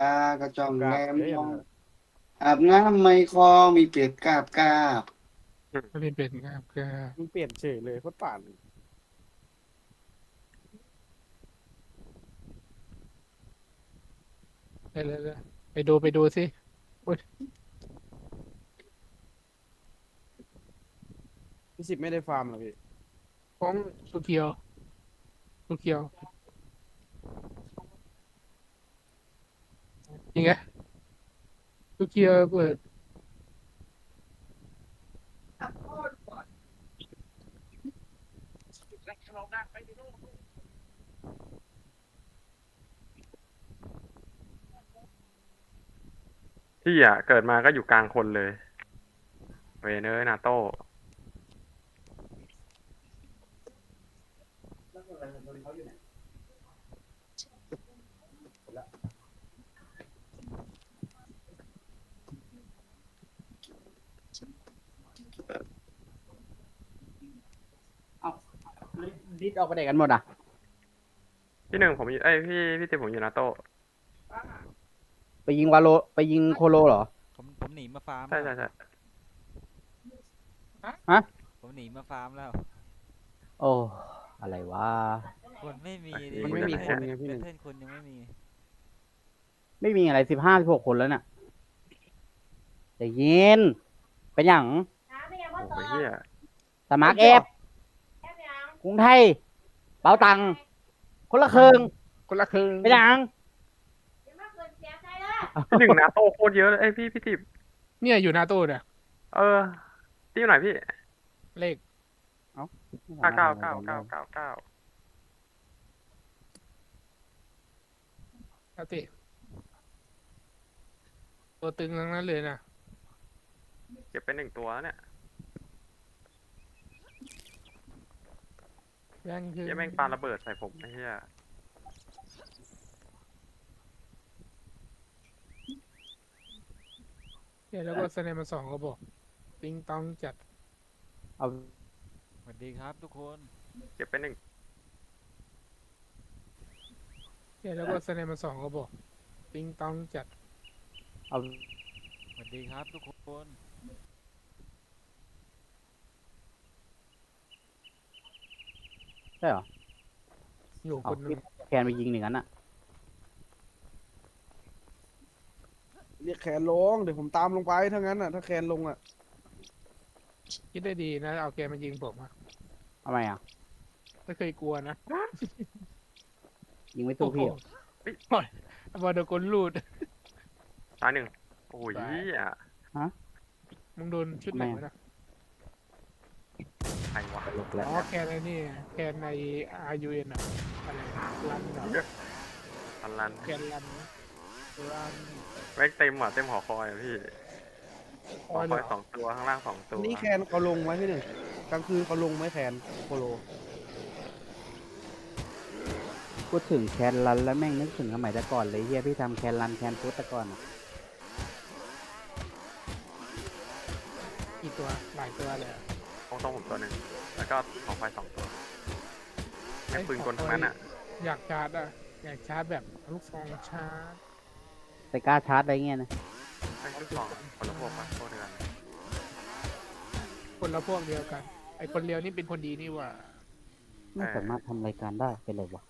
ตากระจองกราบแลมเอ้ยมองอาบน้ำไม่คลองมีเป็ดกาบกาบไม่ได้เป็นครับก็มันเปลี่ยนเฉยเลยโคตรป่านไปเลยเลยไปดูไปดูสิพี่สิบไม่ได้ฟาร์มเหรอพี่ของสุเคียวสุเคียว ยังไงสุเคียวเปิดพี่อะเกิดมาก็อยู่กลางคนเลย เวเนอร์นาโต้เขาอยู่ไหน ดิดออกไปไหนกันหมดอะ พี่หนึ่งผมอยู่เอ้ยพี่พี่ติผมอยู่นาโต้ไปยิงวาโล ไปยิงโคโลเหรอ ผมผมหนีมาฟาร์มใช่ใช่แล้วใช่ฮะผมหนีมาฟาร์มแล้ว โอ้ อะไรวะ คนไม่มีดิมันไม่มีคนไงพี่หเป็นึ่นงเพื่อนคนยังไม่มี ไม่มีอะไรสิบห้าสิบหกคนแล้วน่ะแต่ยินเป็นอย่างโอ้โหเฮียสมัครเอฟ กรุงไทย เป๋าตังค์คนละครึ่งคนละครึ่งเป็นอย่างพี่หนึ่งนาโต้โคตรเยอะเลยเอ้ยพี่พี่ติบเนี่ยอยู่หน้าตู้เนี่ยเออที่ไหนพี่เลขเก้าเก้าเก้าเก้าเก้าเก้าปกติตัวตึงทั้งนั้นเลยนะเก็บไปหนึ่งตัวแล้วเนี่ย ยังคือเฮียแม่งปาระเบิดใส่ผมไอ้เฮียเดี๋ยวแล้วก็แสดงมาสองก็บอกติงตองจัดเอาสวัสดีครับทุกคนเก็บไปหนึ่งเดี๋ยวแล้วก็แสดงมาสองก็บอกติงตองจัดเอาสวัสดีครับทุกคน ใช่เหรออยู่เอาคนหนึงแคนไปยิงหนึ่งนั้นอะเรียกแคนลง เดี๋ยวผมตามลงไปถ้างั้นอะ ถ้าแคนลงอะ คิดได้ดีนะเอาแกมายิงผมอะทำไมอะ ไม่เคยกลัวนะยิงไม่สู้พี่เหรอโอ้ยบอลโดนกลลูด ตายหนึ่งโอ้ยเฮียมึงโดนชุดไหนวะนะใคร วะตลกแล้วอ๋อแคนไอ้นี่แคนใน R U N อะอะไรรันเหรออันลันแคนรันรันแม็กเต็มอะเต็มหอคอยอะพี่หคออยคเหรอยอสองตัวข้างล่างสองตัวนี่แคนเขาลงไหมพี่หนึ่งกลางคืนเขาลงไหมแคนโคโลพูดถึงแคนรันแล้วแม่งนึกถึงสมัยแต่ก่อนเลยเฮียพี่ทำแคนรันแคนฟุตแต่ก่อนอะกี่ตัวหลายตัวเลยอะ ตรงตรงผมตัวหนึ่งแล้วก็หอคอยสองตัวแม่งปืนกลทั้งนั้นอะ อยากชาร์จอะอยากชาร์จแบบลูกซองชาร์จแต่กล้าชาร์จอะไรเงี้ยนะไอ้ลูกสองคนละพวกมาโคตรเดือนคนละพวกเดียวกัน ไอคนเลียวนี่เป็นคนดีนี่หว่าไม่สามารถทำรายการได้เป็นไรวะ